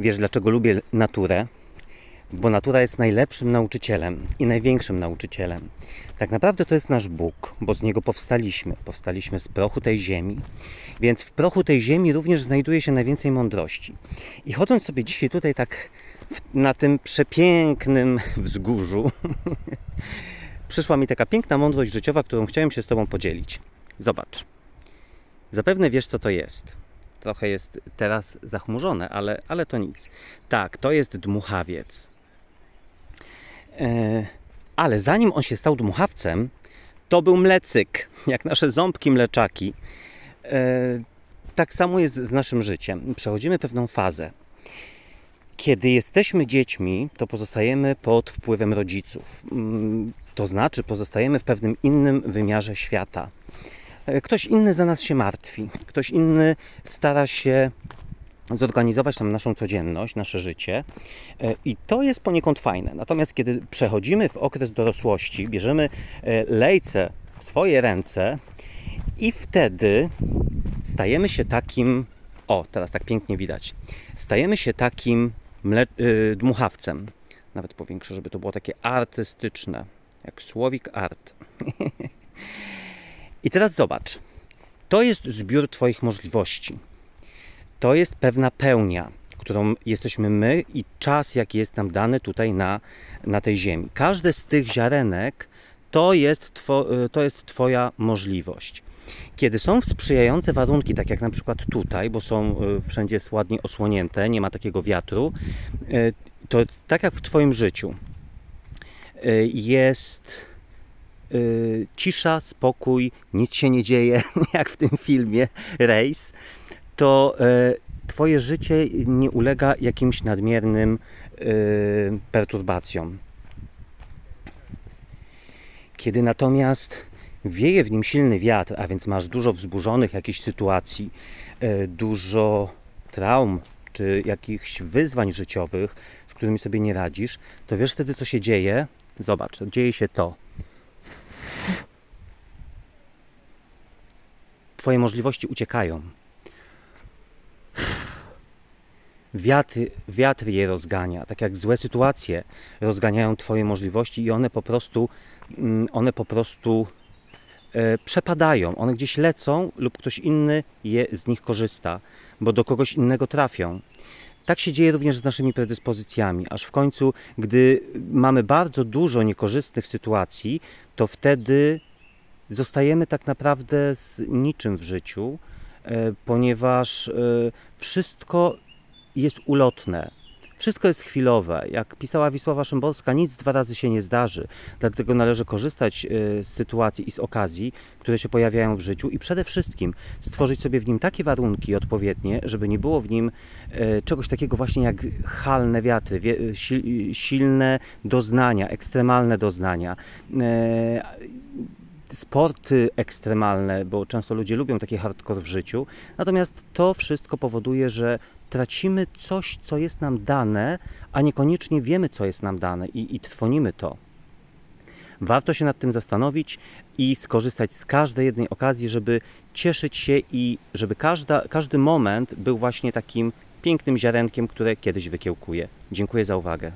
Wiesz, dlaczego lubię naturę? Bo natura jest najlepszym nauczycielem i największym nauczycielem. Tak naprawdę to jest nasz Bóg, bo z niego powstaliśmy. Powstaliśmy z prochu tej ziemi, więc w prochu tej ziemi również znajduje się najwięcej mądrości. I chodząc sobie dzisiaj tutaj tak w, na tym przepięknym wzgórzu, przyszła mi taka piękna mądrość życiowa, którą chciałem się z Tobą podzielić. Zobacz. Zapewne wiesz, co to jest. Trochę jest teraz zachmurzone, ale, ale to nic. Tak, to jest dmuchawiec. E, ale zanim on się stał dmuchawcem, to był mlecyk, jak nasze ząbki mleczaki. E, tak samo jest z naszym życiem. Przechodzimy pewną fazę. Kiedy jesteśmy dziećmi, to pozostajemy pod wpływem rodziców. Mm, To znaczy, pozostajemy w pewnym innym wymiarze świata. E, Ktoś inny za nas się martwi, ktoś inny stara się zorganizować tam naszą codzienność, nasze życie E, i to jest poniekąd fajne. Natomiast kiedy przechodzimy w okres dorosłości, bierzemy e, lejce w swoje ręce i wtedy stajemy się takim, o teraz tak pięknie widać, stajemy się takim mle, y, dmuchawcem. Nawet powiększę, żeby to było takie artystyczne, jak słowik art. I teraz zobacz. To jest zbiór Twoich możliwości. To jest pewna pełnia, którą jesteśmy my i czas, jaki jest nam dany tutaj na, na tej ziemi. Każde z tych ziarenek to jest, two, y, to jest Twoja możliwość. Kiedy są sprzyjające warunki, tak jak na przykład tutaj, bo są y, wszędzie ładnie osłonięte, nie ma takiego wiatru, y, to tak jak w Twoim życiu jest y, cisza, spokój, nic się nie dzieje, jak w tym filmie Rejs, to y, Twoje życie nie ulega jakimś nadmiernym y, perturbacjom. Kiedy natomiast wieje w nim silny wiatr, a więc masz dużo wzburzonych jakichś sytuacji, dużo traum czy jakichś wyzwań życiowych, z którymi sobie nie radzisz, to wiesz wtedy, co się dzieje? Zobacz, dzieje się to. Twoje możliwości uciekają. Wiatr, wiatr je rozgania, tak jak złe sytuacje rozganiają Twoje możliwości i one po prostu, mm, one po prostu e, przepadają, one gdzieś lecą lub ktoś inny je z nich korzysta, bo do kogoś innego trafią. Tak się dzieje również z naszymi predyspozycjami, aż w końcu, gdy mamy bardzo dużo niekorzystnych sytuacji, to wtedy zostajemy tak naprawdę z niczym w życiu, e, ponieważ e, wszystko jest ulotne. Wszystko jest chwilowe. Jak pisała Wisława Szymborska, nic dwa razy się nie zdarzy. Dlatego należy korzystać e, z sytuacji i z okazji, które się pojawiają w życiu i przede wszystkim stworzyć sobie w nim takie warunki odpowiednie, żeby nie było w nim e, czegoś takiego właśnie jak halne wiatry, sil- silne doznania, ekstremalne doznania. Sporty ekstremalne, bo często ludzie lubią taki hardcore w życiu. Natomiast to wszystko powoduje, że tracimy coś, co jest nam dane, a niekoniecznie wiemy, co jest nam dane i, i trwonimy to. Warto się nad tym zastanowić i skorzystać z każdej jednej okazji, żeby cieszyć się i żeby każda, każdy moment był właśnie takim pięknym ziarenkiem, które kiedyś wykiełkuje. Dziękuję za uwagę.